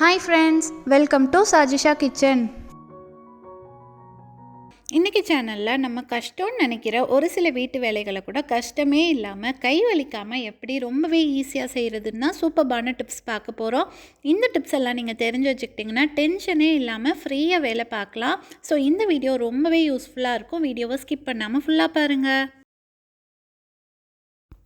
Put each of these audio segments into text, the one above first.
Hi friends welcome to Sajisha kitchen இன்றைக்கி சேனலில் நம்ம கஷ்டம்னு நினைக்கிற ஒரு சில வீட்டு வேலைகளை கூட கஷ்டமே இல்லாமல் கை வலிக்காமல் எப்படி ரொம்பவே ஈஸியாக செய்கிறதுன்னா சூப்பர்பான டிப்ஸ் பார்க்க போகிறோம் இந்த டிப்ஸ் எல்லாம் நீங்கள் தெரிஞ்சு வச்சுக்கிட்டிங்கன்னா டென்ஷனே இல்லாமல் ஃப்ரீயாக வேலை பார்க்கலாம். ஸோ இந்த வீடியோ ரொம்பவே யூஸ்ஃபுல்லாக இருக்கும். வீடியோவை ஸ்கிப் பண்ணாமல் ஃபுல்லாக பாருங்கள்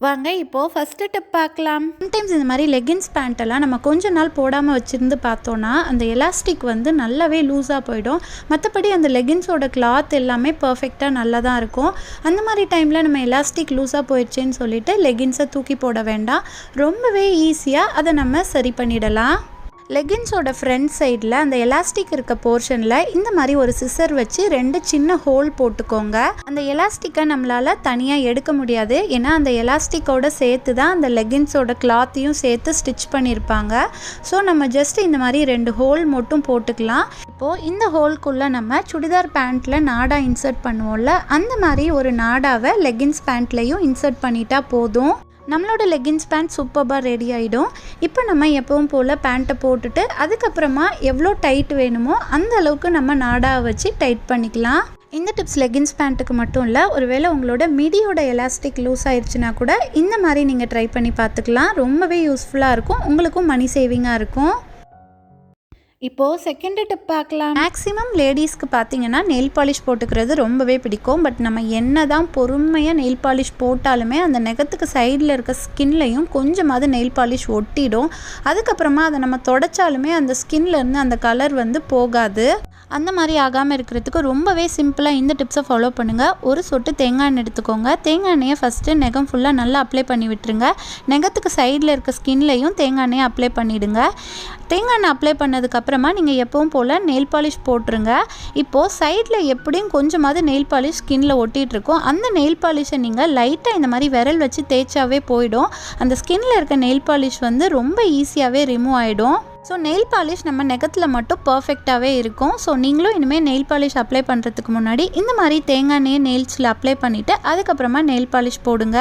வாங்க இப்போது ஃபஸ்ட்டு டிப் பார்க்கலாம். சம்டைம்ஸ் இந்த மாதிரி லெகின்ஸ் பேண்ட்டெல்லாம் நம்ம கொஞ்ச நாள் போடாமல் வச்சுருந்து பார்த்தோன்னா அந்த எலாஸ்டிக் வந்து நல்லாவே லூஸாக போயிடும். மற்றபடி அந்த லெகின்ஸோட கிளாத் எல்லாமே பர்ஃபெக்டாக நல்லா தான் இருக்கும். அந்த மாதிரி டைமில் நம்ம எலாஸ்டிக் லூஸாக போயிடுச்சேன்னு சொல்லிட்டு லெகின்ஸை தூக்கி போட வேண்டாம். ரொம்பவே ஈஸியாக அதை நம்ம சரி பண்ணிடலாம். லெகின்ஸோட ஃப்ரண்ட் சைடில் அந்த எலாஸ்டிக் இருக்க போர்ஷனில் இந்த மாதிரி ஒரு சிசர் வச்சு ரெண்டு சின்ன ஹோல் போட்டுக்கோங்க. அந்த எலாஸ்டிக்கை நம்மளால் தனியாக எடுக்க முடியாது. ஏன்னா அந்த எலாஸ்டிக்கோட சேர்த்து தான் அந்த லெகின்ஸோட கிளாத்தையும் சேர்த்து ஸ்டிச் பண்ணியிருப்பாங்க ஸோ நம்ம ஜஸ்ட் இந்த மாதிரி ரெண்டு ஹோல் மட்டும் போட்டுக்கலாம். இப்போது இந்த ஹோல்குள்ளே நம்ம சுடிதார் பேண்ட்டில் நாடா இன்சர்ட் பண்ணுவோம்ல அந்த மாதிரி ஒரு நாடாவை லெகின்ஸ் பேண்ட்லேயும் இன்சர்ட் பண்ணிட்டா போதும். நம்மளோட லெகின்ஸ் பேண்ட் சூப்பராக ரெடி ஆகிடும் இப்போ நம்ம எப்பவும் போல் பேண்ட்டை போட்டுட்டு அதுக்கப்புறமா எவ்வளோ டைட் வேணுமோ அந்த அளவுக்கு நம்ம நாடாக வச்சு டைட் பண்ணிக்கலாம். இந்த டிப்ஸ் லெகின்ஸ் பேண்ட்டுக்கு மட்டும் இல்லை ஒருவேளை உங்களோட மிடியோட எலாஸ்டிக் லூஸ் ஆயிடுச்சுன்னா கூட இந்த மாதிரி நீங்கள் ட்ரை பண்ணி பார்த்துக்கலாம். ரொம்பவே யூஸ்ஃபுல்லாக இருக்கும். உங்களுக்கும் மணி சேவிங்காக இருக்கும். இப்போது செகண்ட் டிப் பார்க்கலாம். மேக்ஸிமம் லேடிஸ்க்கு பார்த்தீங்கன்னா நெயில் பாலிஷ் போட்டுக்கிறது ரொம்பவே பிடிக்கும். பட் நம்ம என்ன தான் பொறுமையாக நெயில் பாலிஷ் போட்டாலுமே அந்த நெகத்துக்கு சைடில் இருக்க ஸ்கின்லையும் கொஞ்சமாவது நெயில் பாலிஷ் ஒட்டிடும். அதுக்கப்புறமா அதை நம்ம தொடச்சாலுமே அந்த ஸ்கின்லேருந்து அந்த கலர் வந்து போகாது. அந்த மாதிரி ஆகாமல் இருக்கிறதுக்கு ரொம்பவே சிம்பிளாக இந்த டிப்ஸை ஃபாலோ பண்ணுங்கள் ஒரு சொட்டு தேங்காய் எண்ணெய் எடுத்துக்கோங்க. தேங்காய் எண்ணெயை ஃபஸ்ட்டு நெகம் ஃபுல்லாக நல்லா அப்ளை பண்ணி விட்டுருங்க. நெகத்துக்கு சைடில் இருக்க ஸ்கின்லையும் தேங்காய் எண்ணெயை அப்ளை பண்ணிவிடுங்க தேங்காய் எண்ணெய் அப்ளை பண்ணதுக்கப்புறம் அப்புறமா நீங்கள் எப்பவும் போல் நெயில் பாலிஷ் போட்டுருங்க. இப்போது சைடில் எப்படியும் கொஞ்சமாவது நெயில் பாலிஷ் ஸ்கின்ல ஒட்டிகிட்ருக்கோம் அந்த நெயில் பாலிஷை நீங்கள் லைட்டாக இந்த மாதிரி விரல் வச்சு தேய்ச்சாவே போயிடும். அந்த ஸ்கின்ல இருக்க நெயில் பாலிஷ் வந்து ரொம்ப ஈஸியாகவே ரிமூவ் ஆகிடும் ஸோ நெயில் பாலிஷ் நம்ம நெகத்தில் மட்டும் பர்ஃபெக்டாகவே இருக்கும். ஸோ நீங்களும் இனிமேல் நெயில் பாலிஷ் அப்ளை பண்ணுறதுக்கு முன்னாடி இந்த மாதிரி தேங்காய் நெய் நெயில்ஸில் அப்ளை பண்ணிவிட்டு அதுக்கப்புறமா நெயில் பாலிஷ் போடுங்க.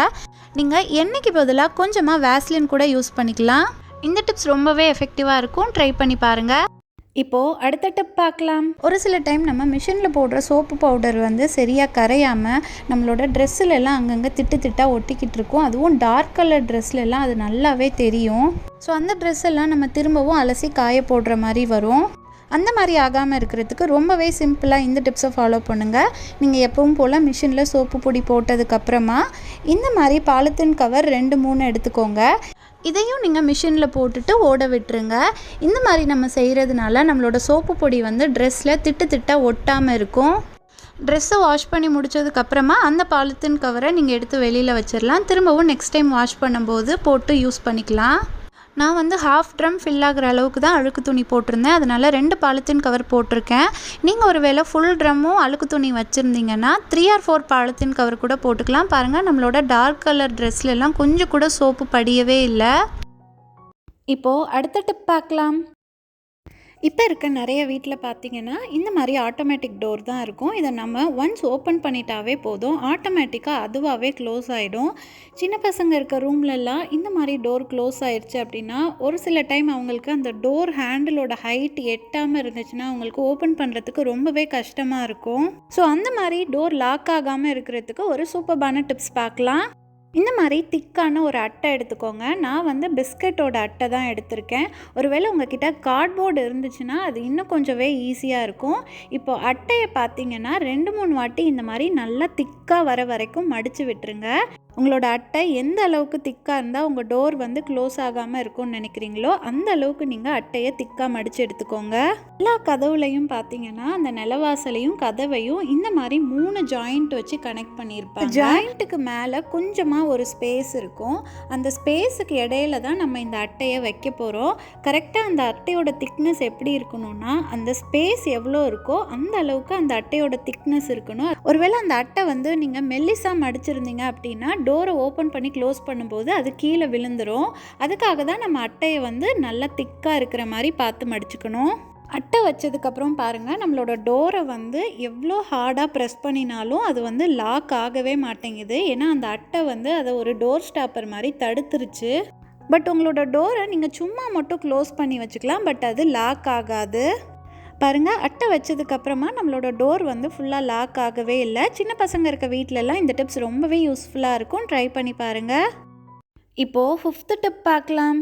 நீங்கள் எண்ணெய்க்கு பதிலாக கொஞ்சமாக வேஸ்லின் கூட யூஸ் பண்ணிக்கலாம். இந்த டிப்ஸ் ரொம்பவே எஃபெக்டிவாக இருக்கும். ட்ரை பண்ணி பாருங்கள் இப்போது அடுத்த டிப் பார்க்கலாம். ஒரு சில டைம் நம்ம மிஷினில் போடுற சோப்பு பவுடர் வந்து சரியாக கரையாமல் நம்மளோட ட்ரெஸ்ஸுலெல்லாம் அங்கங்கே திட்டு திட்டாக ஒட்டிக்கிட்டு இருக்கும். அதுவும் டார்க் கலர் ட்ரெஸ்லெல்லாம் அது நல்லாவே தெரியும். ஸோ அந்த ட்ரெஸ் எல்லாம் நம்ம திரும்பவும் அலசி காய போடுற மாதிரி வரும். அந்த மாதிரி ஆகாமல் இருக்கிறதுக்கு ரொம்பவே சிம்பிளாக இந்த டிப்ஸை ஃபாலோ பண்ணுங்கள் நீங்கள் எப்பவும் போல் மிஷினில் சோப்பு பொடி போட்டதுக்கப்புறமா இந்த மாதிரி பாலித்தீன் கவர் ரெண்டு மூணு எடுத்துக்கோங்க. இதையும் நீங்கள் மிஷினில் போட்டுட்டு ஓட விட்டுருங்க. இந்த மாதிரி நம்ம செய்கிறதுனால நம்மளோட சோப்பு பொடி வந்து ட்ரெஸ்ஸில் திட்டு திட்டாக ஒட்டாமல் இருக்கும். ட்ரெஸ்ஸை வாஷ் பண்ணி முடிச்சதுக்கப்புறமா அந்த பாலித்தீன் கவரை நீங்கள் எடுத்து வெளியில் வச்சிடலாம் திரும்பவும் நெக்ஸ்ட் டைம் வாஷ் பண்ணும்போது போட்டு யூஸ் பண்ணிக்கலாம். நான் வந்து ஹாஃப் ட்ரம் ஃபில் ஆகிற அளவுக்கு தான் அழுக்கு துணி போட்டிருந்தேன். அதனால் ரெண்டு பாலித்தீன் கவர் போட்டிருக்கேன். நீங்கள் ஒரு வேளை ஃபுல் ட்ரம்மும் அழுக்கு துணி வச்சுருந்தீங்கன்னா three or four polythene cover கூட போட்டுக்கலாம். பாருங்கள் நம்மளோட டார்க் கலர் ட்ரெஸ்லலாம் கொஞ்சம் கூட சோப்பு படியவே இல்லை. இப்போது அடுத்த டிப் பார்க்கலாம். இப்போ இருக்க நிறைய வீட்டில் பார்த்தீங்கன்னா இந்த மாதிரி ஆட்டோமேட்டிக் டோர் தான் இருக்கும். இதை நம்ம ஒன்ஸ் ஓப்பன் பண்ணிட்டாவே போதும். ஆட்டோமேட்டிக்காக அதுவாகவே க்ளோஸ் ஆகிடும் சின்ன பசங்க இருக்க ரூம்லலாம் இந்த மாதிரி டோர் க்ளோஸ் ஆயிடுச்சு அப்படின்னா ஒரு சில டைம் அவங்களுக்கு அந்த டோர் ஹேண்டிலோட ஹைட் எட்டாமல் இருந்துச்சுன்னா அவங்களுக்கு ஓப்பன் பண்ணுறதுக்கு ரொம்பவே கஷ்டமாக இருக்கும். ஸோ அந்த மாதிரி டோர் லாக் ஆகாமல் இருக்கிறதுக்கு ஒரு சூப்பர்பான டிப்ஸ் பார்க்கலாம். இந்த மாதிரி திக்கான ஒரு அட்டை எடுத்துக்கோங்க. நான் வந்து பிஸ்கட்டோட அட்டை தான் எடுத்திருக்கேன். ஒருவேளை உங்ககிட்ட கார்ட்போர்டு இருந்துச்சுன்னா அது இன்னும் கொஞ்சமே ஈஸியாக இருக்கும். இப்போ அட்டையை பார்த்தீங்கன்னா ரெண்டு மூணு வாட்டி இந்த மாதிரி நல்லா திக்காக வர வரைக்கும் மடித்து விட்டுருங்க. உங்களோட அட்டை எந்த அளவுக்கு திக்காக இருந்தால் உங்கள் டோர் வந்து க்ளோஸ் ஆகாமல் இருக்கும்னு நினைக்கிறீங்களோ அந்த அளவுக்கு நீங்கள் அட்டையை திக்காக மடித்து எடுத்துக்கோங்க. எல்லா கதவுலையும் பார்த்தீங்கன்னா அந்த நிலவாசலையும் கதவையும் இந்த மாதிரி மூணு ஜாயிண்ட் வச்சு கனெக்ட் பண்ணியிருப்பாங்க. ஜாயிண்ட்டுக்கு மேலே கொஞ்சமாக ஒரு ஸ்பேஸ் இருக்கும். அந்த ஸ்பேஸுக்கு இடையில தான் நம்ம இந்த அட்டையை வைக்க போகிறோம் கரெக்டாக அந்த அட்டையோட திக்னஸ் எப்படி இருக்கணும்னா அந்த ஸ்பேஸ் எவ்வளோ இருக்கோ அந்த அளவுக்கு அந்த அட்டையோட திக்னஸ் இருக்கணும். ஒருவேளை அந்த அட்டை வந்து நீங்கள் மெல்லிஸாக மடிச்சிருந்தீங்க அப்படின்னா டோரை ஓப்பன் பண்ணி க்ளோஸ் பண்ணும்போது அது கீழே விழுந்துரும். அதுக்காக தான் நம்ம அட்டையை வந்து நல்லா திக்காக இருக்கிற மாதிரி பார்த்து மடிச்சுக்கணும். அட்டை வச்சதுக்கப்புறம் பாருங்கள் நம்மளோட டோரை வந்து எவ்வளோ ஹார்டாக ப்ரெஸ் பண்ணினாலும் அது வந்து லாக் ஆகவே மாட்டேங்குது. ஏன்னா அந்த அட்டை வந்து அதை ஒரு டோர் ஸ்டாப்பர் மாதிரி தடுத்துருச்சு. பட் உங்களோட டோரை நீங்கள் சும்மா மட்டும் க்ளோஸ் பண்ணி வச்சுக்கலாம் பட் அது லாக் ஆகாது. பாருங்கள் அட்டை வச்சதுக்கப்புறமா நம்மளோட டோர் வந்து ஃபுல்லாக லாக் ஆகவே இல்லை. சின்ன பசங்க இருக்க வீட்டிலலாம் இந்த டிப்ஸ் ரொம்பவே யூஸ்ஃபுல்லாக இருக்கும். ட்ரை பண்ணி பாருங்கள் இப்போது ஃபிஃப்த்து டிப் பார்க்கலாம்.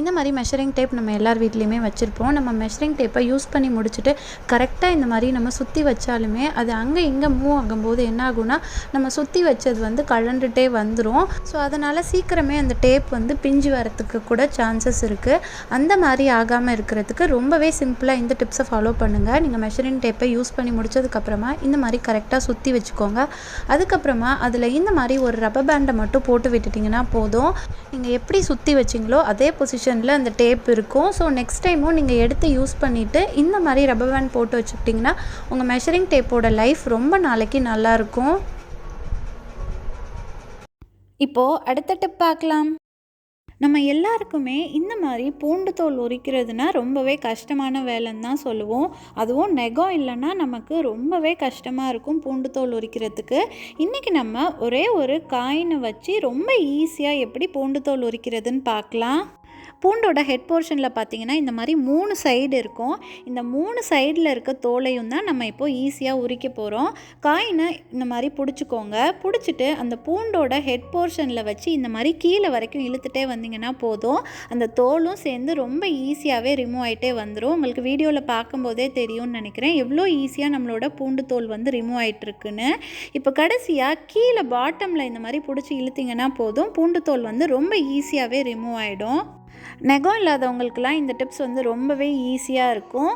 இந்த மாதிரி மெஷரிங் டேப் நம்ம எல்லார் வீட்லேயுமே வச்சுருப்போம். நம்ம மெஷரிங் டேப்பை யூஸ் பண்ணி முடிச்சுட்டு கரெக்டாக இந்த மாதிரி நம்ம சுற்றி வச்சாலுமே அது அங்கே இங்கே மூவ் ஆகும்போது என்ன ஆகும்னா நம்ம சுற்றி வச்சது வந்து கழண்டுட்டே வந்துடும் ஸோ அதனால் சீக்கிரமே அந்த டேப் வந்து பிஞ்சு வரத்துக்கு கூட சான்சஸ் இருக்குது அந்த மாதிரி ஆகாமல் இருக்கிறதுக்கு ரொம்பவே சிம்பிளாக இந்த டிப்ஸை ஃபாலோ பண்ணுங்கள் நீங்கள் மெஷரிங் டேப்பை யூஸ் பண்ணி முடிச்சதுக்கப்புறமா இந்த மாதிரி கரெக்டாக சுற்றி வச்சுக்கோங்க. அதுக்கப்புறமா அதில் இந்த மாதிரி ஒரு ரப்பர் பேண்டை மட்டும் போட்டு விட்டுட்டிங்கன்னா போதும். நீங்கள் எப்படி சுற்றி வச்சிங்களோ அதே பொசிஷனில் அந்த டேப் இருக்கும். ஸோ நெக்ஸ்ட் டைமும் நீங்கள் எடுத்து யூஸ் பண்ணிவிட்டு இந்த மாதிரி ரப்பர் பேண்ட் போட்டு வச்சுக்கிட்டிங்கன்னா உங்கள் மெஷரிங் டேப்போட லைஃப் ரொம்ப நாளைக்கு நல்லாயிருக்கும் இப்போது அடுத்த டிப் பார்க்கலாம். நம்ம எல்லாருக்குமே இந்த மாதிரி பூண்டு தோல் உரிக்கிறதுனா ரொம்பவே கஷ்டமான வேலைன்னு தான் சொல்லுவோம். அதுவும் நெகம் இல்லைன்னா நமக்கு ரொம்பவே கஷ்டமாக இருக்கும் பூண்டு தோல் உரிக்கிறதுக்கு. இன்றைக்கி நம்ம ஒரே ஒரு காயினை வச்சு ரொம்ப ஈஸியாக எப்படி பூண்டு தோல் உரிக்கிறதுன்னு பார்க்கலாம். பூண்டோட ஹெட் போர்ஷனில் பார்த்தீங்கன்னா இந்த மாதிரி மூணு சைடு இருக்கும். இந்த மூணு சைடில் இருக்க தோலையும் தான் நம்ம இப்போ ஈஸியாக உரிக்க போகிறோம் காயினை இந்த மாதிரி பிடிச்சிக்கோங்க. பிடிச்சிட்டு அந்த பூண்டோட ஹெட் போர்ஷனில் வச்சு இந்த மாதிரி கீழே வரைக்கும் இழுத்துட்டே வந்தீங்கன்னா போதும். அந்த தோலும் சேர்ந்து ரொம்ப ஈஸியாகவே ரிமூவ் ஆகிட்டே வந்துடும் உங்களுக்கு வீடியோவில் பார்க்கும்போதே தெரியும்னு நினைக்கிறேன். எவ்வளோ ஈஸியாக நம்மளோட பூண்டு தோல் வந்து ரிமூவ் ஆகிட்டுருக்குன்னு இப்போ கடைசியாக கீழே பாட்டமில் இந்த மாதிரி பிடிச்சி இழுத்தீங்கன்னா போதும். பூண்டு தோல் வந்து ரொம்ப ஈஸியாகவே ரிமூவ் ஆகிடும் நெகம் இல்லாதவங்களுக்கெல்லாம் இந்த டிப்ஸ் வந்து ரொம்பவே ஈஸியாக இருக்கும்.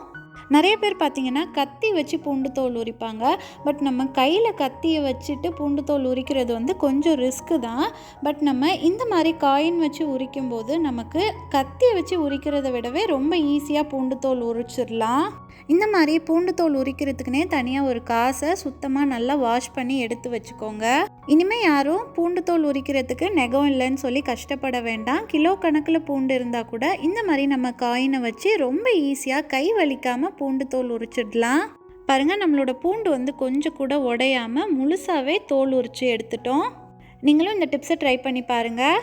நிறைய பேர் பார்த்தீங்கன்னா கத்தி வச்சு பூண்டு தோல் உரிப்பாங்க. பட் நம்ம கையில் கத்தியை வச்சுட்டு பூண்டு தோல் உரிக்கிறது வந்து கொஞ்சம் ரிஸ்க்கு தான். பட் நம்ம இந்த மாதிரி காயின் வச்சு உரிக்கும் போது நமக்கு கத்தியை வச்சு உரிக்கிறத விடவே ரொம்ப ஈஸியாக பூண்டு தோல் உரிச்சிடலாம். இந்த மாதிரி பூண்டு தோல் உரிக்கிறதுக்குனே தனியாக ஒரு காசை சுத்தமாக நல்லா வாஷ் பண்ணி எடுத்து வச்சுக்கோங்க. இனிமேல் யாரும் பூண்டு தோல் உரிக்கிறதுக்கு நெகம் இல்லைன்னு சொல்லி கஷ்டப்பட வேண்டாம். கிலோ கணக்கில் பூண்டு இருந்தால் கூட இந்த மாதிரி நம்ம காயினை வச்சு ரொம்ப ஈஸியாக கை வலிக்காமல் பூண்டு தோல் உரிச்சிடலாம். பாருங்கள் நம்மளோட பூண்டு வந்து கொஞ்சம் கூட உடையாமல் முழுசாகவே தோல் உரித்து எடுத்துட்டோம். நீங்களும் இந்த டிப்ஸை ட்ரை பண்ணி பாருங்கள்